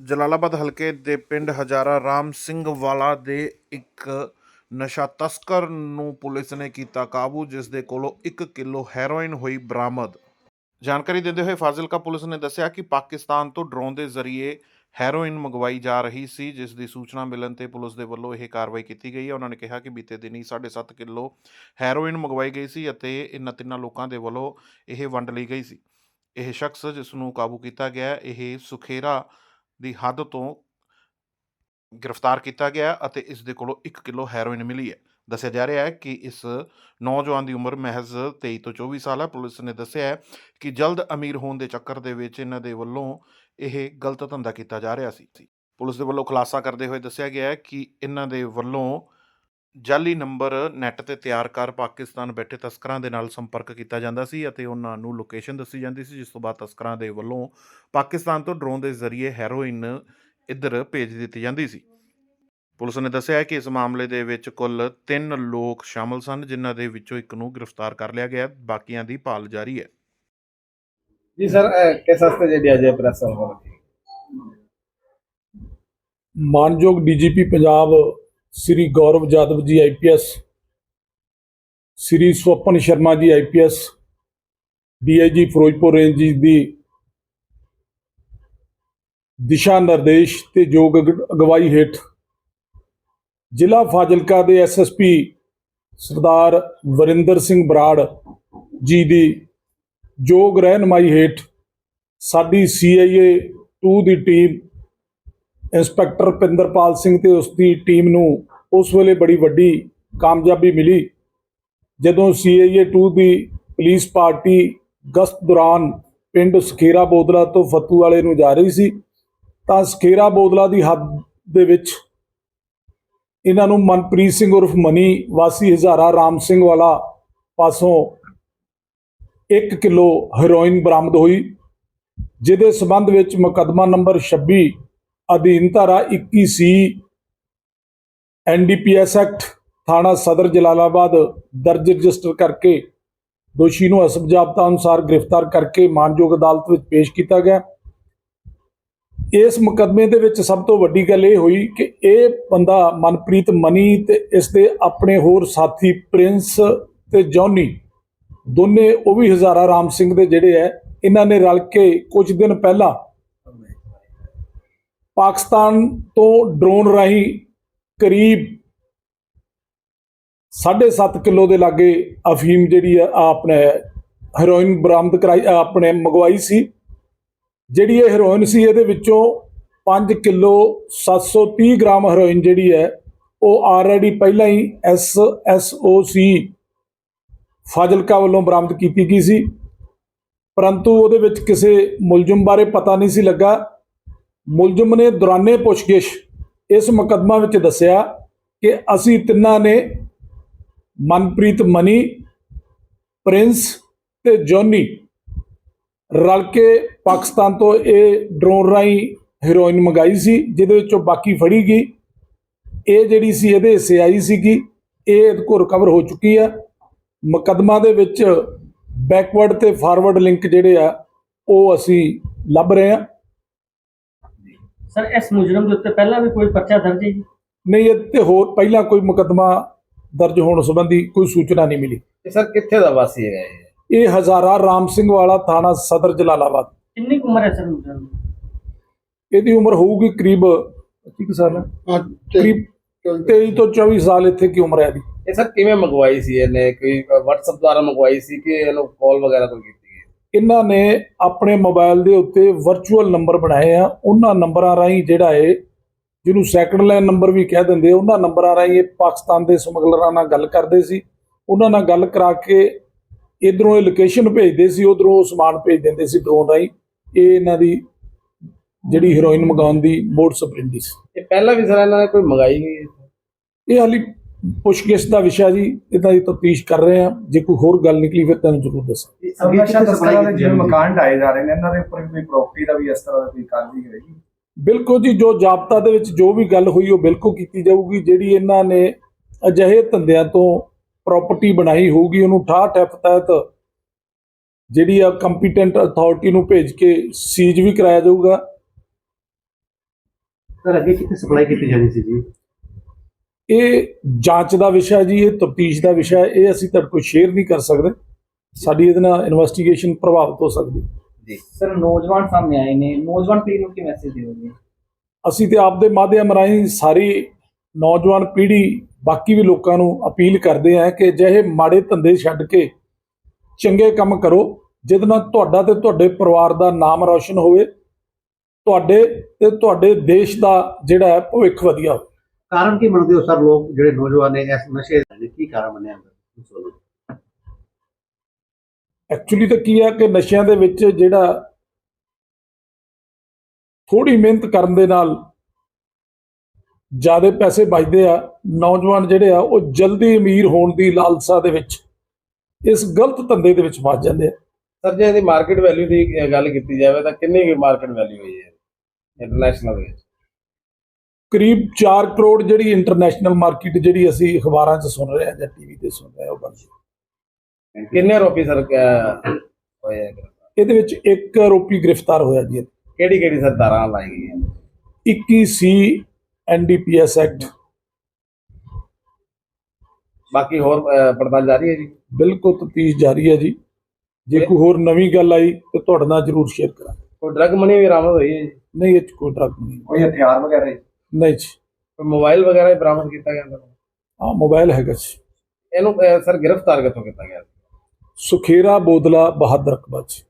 ਜਲਾਲਾਬਾਦ ਹਲਕੇ ਦੇ ਪਿੰਡ ਹਜ਼ਾਰਾ ਰਾਮ ਸਿੰਘ ਵਾਲਾ ਦੇ ਇੱਕ ਨਸ਼ਾ ਤਸਕਰ ਨੂੰ ਪੁਲਿਸ ਨੇ ਕੀਤਾ ਕਾਬੂ, ਜਿਸ ਦੇ ਕੋਲੋਂ 1 ਕਿਲੋ ਹੈਰੋਇਨ ਹੋਈ ਬਰਾਮਦ। ਜਾਣਕਾਰੀ ਦਿੰਦੇ ਹੋਏ ਫਾਜ਼ਿਲਕਾ ਪੁਲਿਸ ਨੇ ਦੱਸਿਆ ਕਿ ਪਾਕਿਸਤਾਨ ਤੋਂ ਡਰੋਨ ਦੇ ਜ਼ਰੀਏ ਹੈਰੋਇਨ ਮੰਗਵਾਈ ਜਾ ਰਹੀ ਸੀ, ਜਿਸ ਦੀ ਸੂਚਨਾ ਮਿਲਣ ਤੇ ਪੁਲਿਸ ਦੇ ਵੱਲੋਂ ਇਹ ਕਾਰਵਾਈ ਕੀਤੀ ਗਈ ਹੈ। ਉਹਨਾਂ ਨੇ ਕਿਹਾ ਕਿ ਬੀਤੇ ਦਿਨੀ 7.5 ਕਿਲੋ ਹੈਰੋਇਨ ਮੰਗਵਾਈ ਗਈ ਸੀ ਅਤੇ ਇਹਨਾਂ ਤਿੰਨਾਂ ਲੋਕਾਂ ਦੇ ਵੱਲੋਂ ਇਹ ਵੰਡ ਲਈ ਗਈ ਸੀ। ਇਹ ਸ਼ਖਸ ਜਿਸ ਨੂੰ ਕਾਬੂ ਕੀਤਾ ਗਿਆ, ਇਹ ਸੁਖੇਰਾ ਦੀ ਹੱਦ ਤੋਂ ਗ੍ਰਿਫਤਾਰ ਕੀਤਾ ਗਿਆ ਅਤੇ ਇਸ ਦੇ ਕੋਲੋਂ 1 ਕਿਲੋ ਹੈਰੋਇਨ ਮਿਲੀ ਹੈ। ਦੱਸਿਆ ਜਾ ਰਿਹਾ ਹੈ ਕਿ ਇਸ ਨੌਜਵਾਨ ਦੀ ਉਮਰ ਮਹਿਜ਼ 23 ਤੋਂ 24 ਸਾਲ ਹੈ। ਪੁਲਿਸ ਨੇ ਦੱਸਿਆ ਹੈ ਕਿ ਜਲਦ ਅਮੀਰ ਹੋਣ ਦੇ ਚੱਕਰ ਦੇ ਵਿੱਚ ਇਹਨਾਂ ਦੇ ਵੱਲੋਂ ਇਹ ਗਲਤ ਧੰਦਾ ਕੀਤਾ ਜਾ ਰਿਹਾ ਸੀ। ਪੁਲਿਸ ਦੇ ਵੱਲੋਂ ਖੁਲਾਸਾ ਕਰਦੇ ਹੋਏ ਦੱਸਿਆ ਗਿਆ ਹੈ ਕਿ ਇਹਨਾਂ ਦੇ ਵੱਲੋਂ ਜਾਲੀ ਨੰਬਰ ਨੈੱਟ ਤੇ ਤਿਆਰ ਕਰ ਪਾਕਿਸਤਾਨ ਬੈਠੇ ਤਸਕਰਾਂ ਦੇ ਨਾਲ ਸੰਪਰਕ ਕੀਤਾ ਜਾਂਦਾ ਸੀ ਅਤੇ ਉਹਨਾਂ ਨੂੰ ਲੋਕੇਸ਼ਨ ਦੱਸੀ ਜਾਂਦੀ ਸੀ ਜਿਸ ਤੋਂ ਬਾਅਦ ਤਸਕਰਾਂ ਦੇ ਵੱਲੋਂ ਪਾਕਿਸਤਾਨ ਤੋਂ ਡਰੋਨ ਦੇ ਜ਼ਰੀਏ ਹੈਰੋਇਨ ਇੱਧਰ ਭੇਜ ਦਿੱਤੀ ਜਾਂਦੀ ਸੀ ਪੁਲਿਸ ਨੇ ਦੱਸਿਆ ਕਿ ਇਸ ਮਾਮਲੇ ਦੇ ਵਿੱਚ ਕੁੱਲ 3 ਲੋਕ ਸ਼ਾਮਲ ਸਨ ਜਿਨ੍ਹਾਂ ਦੇ ਵਿੱਚੋਂ ਇੱਕ ਨੂੰ ਗ੍ਰਿਫਤਾਰ ਕਰ ਲਿਆ ਗਿਆ। ਬਾਕੀਆਂ ਦੀ ਭਾਲ ਜਾਰੀ ਹੈ ਜੀ ਸਰ ਕਿਸ ਵਾਸਤੇ ਜਿਹੜੀ ਅਜੇ ਪ੍ਰੈਸ ਹੋ ਰਹੀ ਮਾਨਯੋਗ ਡੀਜੀਪੀ ਪੰਜਾਬ ਸ੍ਰੀ ਗੌਰਵ ਜਾਦਵ ਜੀ ਆਈਪੀਐਸ ਸ੍ਰੀ Swapan Sharma ji IPS DIG Firozpur range ਜੀ ਦੀ ਦਿਸ਼ਾ ਨਿਰਦੇਸ਼ ਤੇ ਯੋਗ ਅਗ- ਅਗਵਾਈ ਹੇਠ ਜ਼ਿਲ੍ਹਾ ਫਾਜ਼ਿਲਕਾ ਦੇ ਐਸਐਸਪੀ ਸਰਦਾਰ ਵਰਿੰਦਰ ਸਿੰਘ ਬਰਾੜ ਜੀ ਦੀ ਯੋਗ ਰਹਿਨਮਾਈ ਹੇਠ ਸਾਡੀ ਸੀਆਈਏ 2 ਦੀ ਟੀਮ ਇੰਸਪੈਕਟਰ ਪਿੰਦਰਪਾਲ ਸਿੰਘ ਤੇ ਉਸ ਦੀ ਟੀਮ ਨੂੰ ਉਸ ਵੇਲੇ ਬੜੀ ਵੱਡੀ ਕਾਮਯਾਬੀ ਮਿਲੀ। ਜਦੋਂ ਸੀਆਈਏ 2 ਦੀ ਪੁਲਿਸ ਪਾਰਟੀ ਗਸ਼ਤ ਦੌਰਾਨ ਪਿੰਡ ਸਖੇਰਾ ਬੋਦਲਾ ਤੋਂ ਫੱਤੂ ਵਾਲੇ ਨੂੰ ਜਾ ਰਹੀ ਸੀ, ਤਾਂ ਸਖੇਰਾ ਬੋਦਲਾ ਦੀ ਹੱਦ ਦੇ ਵਿੱਚ ਇਹਨਾਂ ਨੂੰ ਮਨਪ੍ਰੀਤ ਸਿੰਘ ਉਰਫ ਮਨੀ, ਵਾਸੀ ਹਜ਼ਾਰਾ ਰਾਮ ਸਿੰਘ ਵਾਲਾ ਪਾਸੋਂ 1 ਕਿਲੋ ਹੈਰੋਇਨ ਬਰਾਮਦ ਹੋਈ, ਜਿਹਦੇ ਸਬੰਧ ਵਿੱਚ ਮੁਕੱਦਮਾ ਨੰਬਰ 26 ਅਧੀਨ ਧਾਰਾ 21 ਸੀ। ਐਨਡੀਪੀਐਸ ਐਕਟ ਥਾਣਾ ਸਦਰ ਜਲਾਲਾਬਾਦ ਦਰਜ ਰਜਿਸਟਰ ਕਰਕੇ ਦੋਸ਼ੀ ਨੂੰ ਅਸਬ ਜ਼ਾਬਤਾ ਅਨੁਸਾਰ ਗ੍ਰਿਫਤਾਰ ਕਰਕੇ ਮਾਨਯੋਗ ਅਦਾਲਤ ਵਿੱਚ ਪੇਸ਼ ਕੀਤਾ ਗਿਆ। ਇਸ ਮੁਕੱਦਮੇ ਦੇ ਵਿੱਚ ਸਭ ਤੋਂ ਵੱਡੀ ਗੱਲ ਇਹ ਹੋਈ ਕਿ ਇਹ ਬੰਦਾ ਮਨਪ੍ਰੀਤ ਮਨੀ ਤੇ ਇਸ ਦੇ ਆਪਣੇ ਹੋਰ ਸਾਥੀ ਪ੍ਰਿੰਸ ਤੇ ਜੌਨੀ, ਦੋਨੇ ਉਹ ਵੀ ਹਜ਼ਾਰਾ ਰਾਮ ਸਿੰਘ ਦੇ ਜਿਹੜੇ ਐ ਇਹਨਾਂ ਨੇ ਰਲ ਕੇ ਕੁਝ ਦਿਨ ਪਹਿਲਾਂ ਪਾਕਿਸਤਾਨ ਤੋਂ ਡਰੋਨ ਰਾਹੀਂ ਕਰੀਬ 7.5 ਕਿਲੋ ਦੇ ਲਾਗੇ ਅਫੀਮ ਜਿਹੜੀ ਆ ਆਪਣੇ ਹੈਰੋਇਨ ਬਰਾਮਦ ਕਰਾਈ ਆਪਣੇ ਮੰਗਵਾਈ ਸੀ। ਜਿਹੜੀ ਇਹ ਹੈਰੋਇਨ ਸੀ, ਇਹਦੇ ਵਿੱਚੋਂ 5 ਕਿਲੋ 730 ਗ੍ਰਾਮ ਹੈਰੋਇਨ ਜਿਹੜੀ ਹੈ, ਉਹ ਆਲਰੇਡੀ ਪਹਿਲਾਂ ਹੀ S S O C Fazilka ਵੱਲੋਂ ਬਰਾਮਦ ਕੀਤੀ ਗਈ ਸੀ। ਪਰੰਤੂ ਉਹਦੇ ਵਿੱਚ ਕਿਸੇ ਮੁਲਜ਼ਮ ਬਾਰੇ ਪਤਾ ਨਹੀਂ ਸੀ ਲੱਗਾ। ਮੁਲਜ਼ਮ ਨੇ ਦੌਰਾਨੇ ਪੁੱਛਗਿੱਛ ਇਸ ਮੁਕੱਦਮਾ ਵਿੱਚ ਦੱਸਿਆ ਕਿ ਅਸੀਂ ਤਿੰਨਾਂ ਨੇ ਮਨਪ੍ਰੀਤ ਮਨੀ, ਪ੍ਰਿੰਸ ਤੇ ਜੌਨੀ ਰਲ ਕੇ ਪਾਕਿਸਤਾਨ ਤੋਂ ਇਹ ਡਰੋਨ ਰਾਹੀਂ ਹੈਰੋਇਨ ਮੰਗਾਈ ਸੀ, ਜਿਹਦੇ ਵਿੱਚੋਂ ਬਾਕੀ ਫੜੀ ਗਈ। ਇਹ ਜਿਹੜੀ ਸੀ, ਇਹਦੇ ਹਿੱਸੇ ਆਈ ਸੀਗੀ। ਇਹ ਇਹਦੇ ਕੋਲ ਰਿਕਵਰ ਹੋ ਚੁੱਕੀ ਆ। ਮੁਕੱਦਮਾ ਦੇ ਵਿੱਚ ਬੈਕਵਰਡ ਤੇ ਫਾਰਵਰਡ ਲਿੰਕ ਜਿਹੜੇ ਆ, ਉਹ ਅਸੀਂ ਲੱਭ ਰਹੇ ਆ। ਸਰ ਇਸ ਮੁਜਰਮ ਦੇ ਉੱਤੇ ਪਹਿਲਾਂ ਵੀ ਕੋਈ ਪਰਚਾ ਦਰਜ ਹੈ ਜੀ? ਨਹੀਂ ਇਹ ਤੇ ਹੋਰ ਪਹਿਲਾਂ ਕੋਈ ਮੁਕੱਦਮਾ ਦਰਜ ਹੋਣ ਸੰਬੰਧੀ ਕੋਈ ਸੂਚਨਾ ਨਹੀਂ ਮਿਲੀ। ਇਹ ਸਰ ਕਿੱਥੇ ਦਾ ਵਾਸੀ ਹੈਗਾ ਇਹ? ਇਹ ਹਜ਼ਾਰਾ ਰਾਮ ਸਿੰਘ ਵਾਲਾ ਥਾਣਾ ਸਦਰ ਜਲਾਲਾਬਾਦ। ਕਿੰਨੀ ਕੁ ਉਮਰ ਹੈ ਸਰ ਮੁਜਰਮ ਦੀ? ਇਹਦੀ ਉਮਰ ਹੋਊਗੀ ਕਰੀਬ 25 ਕੁ ਸਾਲ ਕਰੀਬ 23 ਤੋਂ 24 ਸਾਲ ਇੱਥੇ ਕੀ ਉਮਰ ਹੈ ਇਹਦੀ? ਇਹ ਸਰ ਕਿਵੇਂ ਮੰਗਵਾਈ ਸੀ ਇਹਨੇ? ਕੋਈ WhatsApp ਦੁਆਰਾ ਮੰਗਵਾਈ ਸੀ ਕਿ ਇਹਨੂੰ ਕਾਲ ਵਗੈਰਾ ਕੋਈ ਕੀਤੀ? ਇਹਨਾਂ ਨੇ ਆਪਣੇ ਮੋਬਾਈਲ ਦੇ ਉੱਤੇ ਵਰਚੁਅਲ ਨੰਬਰ ਬਣਾਏ ਆ। ਉਹਨਾਂ ਨੰਬਰਾਂ ਰਾਹੀਂ ਜਿਹੜਾ ਹੈ ਜਿਹਨੂੰ ਸੈਕੰਡ ਲਾਈਨ ਨੰਬਰ ਵੀ ਕਹਿ ਦਿੰਦੇ ਉਹਨਾਂ ਨੰਬਰਾਂ ਰਾਹੀਂ ਇਹ ਪਾਕਿਸਤਾਨ ਦੇ ਸਮਗਲਰਾਂ ਨਾਲ ਗੱਲ ਕਰਦੇ ਸੀ। ਉਹਨਾਂ ਨਾਲ ਗੱਲ ਕਰਾ ਕੇ ਇਧਰੋਂ ਇਹ ਲੋਕੇਸ਼ਨ ਭੇਜਦੇ ਸੀ ਉਧਰੋਂ ਉਹ ਸਮਾਨ ਭੇਜ ਦਿੰਦੇ ਸੀ ਡਰੋਨ ਰਾਹੀਂ। ਇਹ ਇਹਨਾਂ ਦੀ ਜਿਹੜੀ ਹੈਰੋਇਨ ਮੰਗਾਉਣ ਦੀ ਮੋਡ ਸਪਰਿੰਡੀ ਸੀ। ਇਹ ਪਹਿਲਾਂ ਵੀ ਸਰ ਇਹਨਾਂ ਨੇ ਕੋਈ ਮੰਗਾਈ ਗਈ ਹੈ? ਇਹ ਹਾਲੀ ਪੁੱਛਗਿੱਛ ਦਾ ਵਿਸ਼ਾ ਜੀ ਇਹਦਾ ਦੀ ਤਫਤੀਸ਼ ਕਰ ਰਹੇ ਆ ਜੇ ਕੋਈ ਹੋਰ ਗੱਲ ਨਿਕਲੀ ਫਿਰ ਤੁਹਾਨੂੰ ਜ਼ਰੂਰ ਦੱਸਾਂ ਨਸ਼ਾ ਤਸਕਰਾਂ ਦੇ ਜਿਵੇਂ ਮਕਾਨ ਢਾਏ ਜਾ ਰਹੇ ਨੇ ਇਹਨਾਂ ਦੇ ਉੱਪਰ ਵੀ ਕੋਈ ਪ੍ਰਾਪਰਟੀ ਦਾ ਵੀ ਇਸ ਤਰ੍ਹਾਂ ਦਾ ਕੋਈ ਕਾਰਵਾਈ ਹੋਏਗੀ ਬਿਲਕੁਲ ਜੀ ਜੋ ਜਾਬਤਾ ਦੇ ਵਿੱਚ ਜੋ ਵੀ ਗੱਲ ਹੋਈ ਉਹ ਬਿਲਕੁਲ ਕੀਤੀ ਜਾਊਗੀ। ਜਿਹੜੀ ਇਹਨਾਂ ਨੇ ਅਜਿਹੇ ਧੰਦਿਆਂ ਤੋਂ ਪ੍ਰਾਪਰਟੀ ਬਣਾਈ ਹੋਊਗੀ ਉਹਨੂੰ ਠਾਹ ਠੱਪ ਤਹਿਤ ਜਿਹੜੀ ਆ ਕੰਪੀਟੈਂਟ ਅਥਾਰਟੀ ਨੂੰ ਭੇਜ ਕੇ ਸੀਜ਼ ਵੀ ਕਰਾਇਆ ਜਾਊਗਾ। ਸਰ ਅੱਗੇ ਕਿੱਥੇ ਸਪਲਾਈ ਕੀਤੀ ਜਾਣੀ ਸੀ ਜੀ? ਇਹ ਜਾਂਚ ਦਾ ਵਿਸ਼ਾ ਜੀ ਇਹ ਤਫਤੀਸ਼ ਦਾ ਵਿਸ਼ਾ ਹੈ ਇਹ ਅਸੀਂ ਤੁਹਾਡੇ ਕੋਲ ਸ਼ੇਅਰ ਨਹੀਂ ਕਰ ਸਕਦੇ। ਸਾਡੀ ਇਹਦੇ ਨਾਲ ਇਨਵੈਸਟੀਗੇਸ਼ਨ ਪ੍ਰਭਾਵਿਤ ਹੋ ਸਕਦੀ ਸਰ ਨੌਜਵਾਨ ਸਾਹਮਣੇ ਆਏ ਨੇ। ਨੌਜਵਾਨ ਪੀੜ੍ਹੀ ਨੂੰ ਕੀ ਮੈਸੇਜ ਦਿਓਗੇ ਅਸੀਂ ਤੇ ਆਪ ਦੇ ਮਾਧਿਅਮ ਰਾਹੀਂ ਸਾਰੀ ਨੌਜਵਾਨ ਪੀੜ੍ਹੀ ਬਾਕੀ ਵੀ ਲੋਕਾਂ ਨੂੰ ਅਪੀਲ ਕਰਦੇ ਹਾਂ ਕਿ ਅਜਿਹੇ ਮਾੜੇ ਧੰਦੇ ਛੱਡ ਕੇ ਚੰਗੇ ਕੰਮ ਕਰੋ ਜਿਹਦੇ ਨਾਲ ਤੁਹਾਡਾ ਤੇ ਤੁਹਾਡੇ ਪਰਿਵਾਰ ਦਾ ਨਾਮ ਰੌਸ਼ਨ ਹੋਵੇ ਤੁਹਾਡੇ ਤੇ ਤੁਹਾਡੇ ਦੇਸ਼ ਦਾ ਜਿਹੜਾ ਹੈ ਭਵਿੱਖ ਵਧੀਆ ਹੋਵੇ। ਕਾਰਨ ਕੀ ਮੰਨਦੇ ਹੋ ਸਰ ਲੋਕ ਜਿਹੜੇ ਨੌਜਵਾਨ ਨੇ ਇਸ ਨਸ਼ੇ ਦੇ ਕੀ ਕਾਰਨ ਮੰਨਿਆ ਜਾਂਦਾ ਐਕਚੁਅਲੀ ਤਾਂ ਕੀ ਹੈ ਕਿ ਨਸ਼ਿਆਂ ਦੇ ਵਿੱਚ ਜਿਹੜਾ ਥੋੜੀ ਮਿਹਨਤ ਕਰਨ ਦੇ ਨਾਲ ਜ਼ਿਆਦਾ ਪੈਸੇ ਬਚਦੇ ਆ ਨੌਜਵਾਨ ਜਿਹੜੇ ਆ ਉਹ ਜਲਦੀ ਅਮੀਰ ਹੋਣ ਦੀ ਲਾਲਸਾ ਦੇ ਵਿੱਚ ਇਸ ਗਲਤ ਧੰਦੇ ਦੇ ਵਿੱਚ ਫਸ ਜਾਂਦੇ ਆ। ਸਰ ਜੇ ਇਹਦੀ ਮਾਰਕੀਟ ਵੈਲਿਊ ਦੀ ਗੱਲ ਕੀਤੀ ਜਾਵੇ ਤਾਂ ਕਿੰਨੀ ਕੁ ਮਾਰਕੀਟ ਵੈਲਿਊ ਹੋਈ ਹੈ? ਇੰਟਰਨੈਸ਼ਨਲ ਵਿੱਚ? ਕਰੀਬ 4 ਕਰੋੜ ਜਿਹੜੀ ਇੰਟਰਨੈਸ਼ਨਲ ਮਾਰਕੀਟ ਜਿਹੜੀ ਅਸੀਂ ਅਖਬਾਰਾਂ 'ਚ ਸੁਣ ਰਹੇ ਆ ਜਾਂ ਟੀਵੀ ਤੇ ਸੁਣ ਰਹੇ ਆ ਉਹ ਬਣਦੀ ਕਿੰਨੇ ਆਰੋਪੀ ਸਰ ਹੋਏ ਹੈ? ਇਹਦੇ ਵਿੱਚ ਇੱਕ ਆਰੋਪੀ ਗ੍ਰਿਫਤਾਰ ਹੋਇਆ ਜੀ। ਕਿਹੜੀ ਕਿਹੜੀ ਸਰ ਧਾਰਾਂ ਲਾਈ ਗਈਆਂ? 21 ਸੀ ਐਨਡੀਪੀਐਸ ਐਕਟ। ਬਾਕੀ ਹੋਰ ਪੜਤਾਲ ਜਾਰੀ ਹੈ ਜੀ? ਬਿਲਕੁਲ ਤਫਤੀਸ਼ ਜਾਰੀ ਹੈ ਜੀ। ਜੇ ਕੋਈ ਹੋਰ ਨਵੀਂ ਗੱਲ ਆਈ ਤੇ ਤੁਹਾਡੇ ਨਾਲ ਜ਼ਰੂਰ ਸ਼ੇਅਰ ਕਰਾਂਗੇ। ਕੋਈ ਡਰਗ ਮਨੀ ਵੀ ਬਰਾਮਦ ਹੋਈ ਹੈ ਜੀ? ਨਹੀਂ ਇਹ ਕੋਈ ਡਰਗ ਨਹੀਂ। ਕੋਈ ਹਥਿਆਰ ਵਗੈਰਾ? ਨਹੀਂ ਜੀ। ਮੋਬਾਈਲ ਵਗੈਰਾ ਵੀ ਬਰਾਮਦ ਕੀਤਾ ਗਿਆ ਸਰ ਆ ਮੋਬਾਈਲ ਹੈਗਾ ਜੀ। ਇਹਨੂੰ ਸਰ ਗ੍ਰਿਫਤਾਰ ਕਿੱਥੋਂ ਕੀਤਾ ਗਿਆ? ਸੁਖੇਰਾ ਬੋਦਲਾ ਬਹਾਦਰ ਅਕਬਰ ਜੀ.